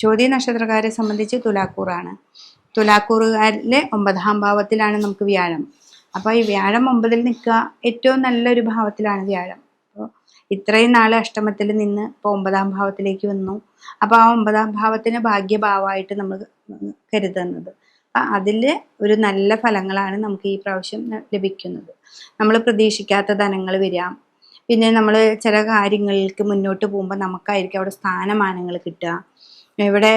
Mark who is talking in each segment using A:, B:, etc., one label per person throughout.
A: ചോദ്യ നക്ഷത്രക്കാരെ സംബന്ധിച്ച് തുലാക്കൂറാണ്. തുലാക്കൂറുകാരിലെ ഒമ്പതാം ഭാവത്തിലാണ് നമുക്ക് വ്യാഴം. അപ്പോൾ ഈ വ്യാഴം ഒമ്പതിൽ നിൽക്കുക ഏറ്റവും നല്ലൊരു ഭാവത്തിലാണ് വ്യാഴം. അപ്പോൾ ഇത്രയും നാൾ അഷ്ടമത്തിൽ നിന്ന് ഇപ്പോൾ ഒമ്പതാം ഭാവത്തിലേക്ക് വന്നു. അപ്പോൾ ആ ഒമ്പതാം ഭാവത്തിന് ഭാഗ്യഭാവമായിട്ട് നമ്മൾ കരുതുന്നത്. അപ്പം അതിൽ ഒരു നല്ല ഫലങ്ങളാണ് നമുക്ക് ഈ പ്രാവശ്യം ലഭിക്കുന്നത്. നമ്മൾ പ്രതീക്ഷിക്കാത്ത ധനങ്ങൾ വരാം പിന്നെ നമ്മൾ ചില കാര്യങ്ങൾക്ക് മുന്നോട്ട് പോകുമ്പോൾ നമുക്കായിരിക്കും അവിടെ സ്ഥാനമാനങ്ങൾ കിട്ടുക. ഇവിടെ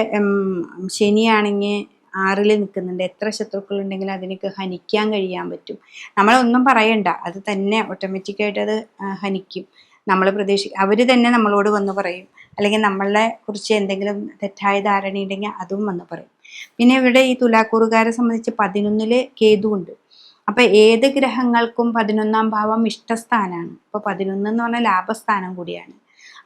A: ശനിയാണെങ്കിൽ ആറിൽ നിൽക്കുന്നുണ്ട്. എത്ര ശത്രുക്കളുണ്ടെങ്കിലും അതിനൊക്കെ ഹനിക്കാൻ കഴിയാൻ പറ്റും. നമ്മളൊന്നും പറയണ്ട. അത് തന്നെ ഓട്ടോമാറ്റിക്കായിട്ട് അത് ഹനിക്കും. നമ്മൾ പ്രതീക്ഷ അവർ തന്നെ നമ്മളോട് വന്ന് പറയും. അല്ലെങ്കിൽ നമ്മളെ കുറിച്ച് എന്തെങ്കിലും തെറ്റായ ധാരണ ഉണ്ടെങ്കിൽ അതും വന്ന് പറയും. പിന്നെ ഇവിടെ ഈ തുലാക്കൂറുകാരെ സംബന്ധിച്ച് പതിനൊന്നിൽ കേതു ഉണ്ട്. അപ്പൊ ഏത് ഗ്രഹങ്ങൾക്കും പതിനൊന്നാം ഭാവം ഇഷ്ടസ്ഥാനാണ് അപ്പൊ പതിനൊന്ന് എന്ന് പറഞ്ഞാൽ ലാഭസ്ഥാനം കൂടിയാണ്.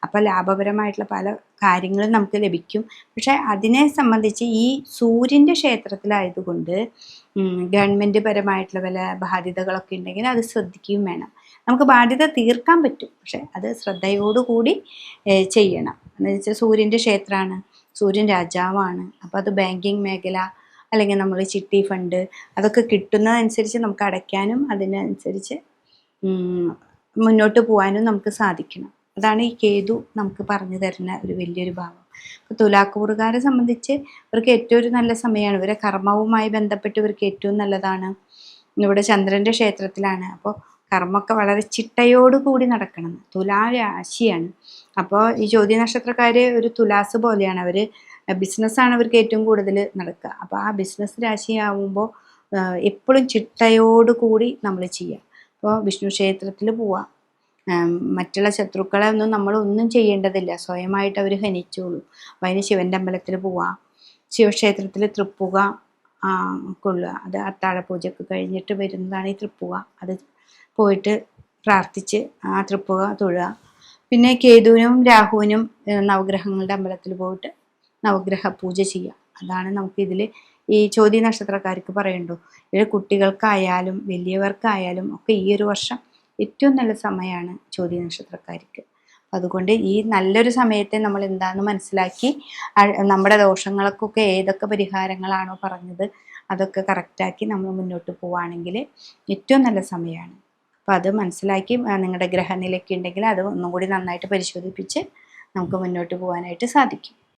A: അപ്പൊ ലാഭപരമായിട്ടുള്ള പല കാര്യങ്ങളും നമുക്ക് ലഭിക്കും. പക്ഷെ അതിനെ സംബന്ധിച്ച് ഈ സൂര്യന്റെ ക്ഷേത്രത്തിലായതുകൊണ്ട് ഗവൺമെന്റ് പരമായിട്ടുള്ള പല ബാധ്യതകളൊക്കെ ഉണ്ടെങ്കിൽ അത് ശ്രദ്ധിക്കുകയും വേണം. നമുക്ക് ബാധ്യത തീർക്കാൻ പറ്റും. പക്ഷെ അത് ശ്രദ്ധയോടുകൂടി ചെയ്യണം. എന്ന് വെച്ചാൽ സൂര്യന്റെ ക്ഷേത്രമാണ് സൂര്യൻ രാജാവാണ്. അപ്പോൾ അത് ബാങ്കിങ് മേഖല അല്ലെങ്കിൽ നമ്മൾ ചിട്ടി ഫണ്ട് അതൊക്കെ കിട്ടുന്നതനുസരിച്ച് നമുക്ക് അടയ്ക്കാനും അതിനനുസരിച്ച് മുന്നോട്ട് പോകാനും നമുക്ക് സാധിക്കണം. അതാണ് ഈ കേതു നമുക്ക് പറഞ്ഞു തരുന്ന ഒരു വലിയൊരു ഭാവം. അപ്പോൾ തുലാക്കൂറുകാരെ സംബന്ധിച്ച് ഇവർക്ക് ഏറ്റവും ഒരു നല്ല സമയമാണ് ഇവരെ കർമ്മവുമായി ബന്ധപ്പെട്ട് ഇവർക്ക് ഏറ്റവും നല്ലതാണ്. ഇവിടെ ചന്ദ്രന്റെ ക്ഷേത്രത്തിലാണ്. അപ്പോൾ കർമ്മമൊക്കെ വളരെ ചിട്ടയോടുകൂടി നടക്കണം. തുലാ രാശിയാണ് അപ്പോൾ ഈ ജ്യോതി നക്ഷത്രക്കാർ ഒരു തുലാസ് പോലെയാണ്. അവർ ബിസിനസ്സാണ് അവർക്ക് ഏറ്റവും കൂടുതൽ നടക്കുക. അപ്പോൾ ആ ബിസിനസ് രാശിയാവുമ്പോൾ എപ്പോഴും ചിട്ടയോടുകൂടി നമ്മൾ ചെയ്യുക. അപ്പോൾ വിഷ്ണു ക്ഷേത്രത്തിൽ പോവാം. മറ്റുള്ള ശത്രുക്കളെ ഒന്നും നമ്മൾ ഒന്നും ചെയ്യേണ്ടതില്ല. സ്വയമായിട്ട് അവർ ഹനിച്ചോളൂ. അതിന് ശിവന്റെ അമ്പലത്തിൽ പോവാം. ശിവക്ഷേത്രത്തിൽ തൃപ്പുക കൊള്ളുക. അത് അത്താഴ പൂജയൊക്കെ കഴിഞ്ഞിട്ട് വരുന്നതാണ് ഈ തൃപ്പുക. അത് പോയിട്ട് പ്രാർത്ഥിച്ച് ആ തൃപ്പുക തൊഴുക. പിന്നെ കേതുവിനും രാഹുവിനും നവഗ്രഹങ്ങളുടെ അമ്പലത്തിൽ പോയിട്ട് നവഗ്രഹ പൂജ ചെയ്യുക. അതാണ് നമുക്കിതിൽ ഈ ചോദ്യ നക്ഷത്രക്കാർക്ക് പറയണ്ടു ഇത് കുട്ടികൾക്കായാലും വലിയവർക്കായാലും ഒക്കെ ഈ ഒരു വർഷം ഏറ്റവും നല്ല സമയമാണ് ചോദ്യ നക്ഷത്രക്കാർക്ക് അതുകൊണ്ട് ഈ നല്ലൊരു സമയത്തെ നമ്മൾ എന്താണെന്ന് മനസ്സിലാക്കി നമ്മുടെ ദോഷങ്ങൾക്കൊക്കെ ഏതൊക്കെ പരിഹാരങ്ങളാണോ പറഞ്ഞത് അതൊക്കെ കറക്റ്റാക്കി നമ്മൾ മുന്നോട്ട് പോവുകയാണെങ്കിൽ ഏറ്റവും നല്ല സമയമാണ് അപ്പോൾ അത് മനസ്സിലാക്കി നിങ്ങളുടെ ഗ്രഹനിലയ്ക്ക് ഉണ്ടെങ്കിൽ അത് ഒന്നും കൂടി നന്നായിട്ട് പരിശോധിപ്പിച്ച് നമുക്ക് മുന്നോട്ട് പോകാനായിട്ട് സാധിക്കും.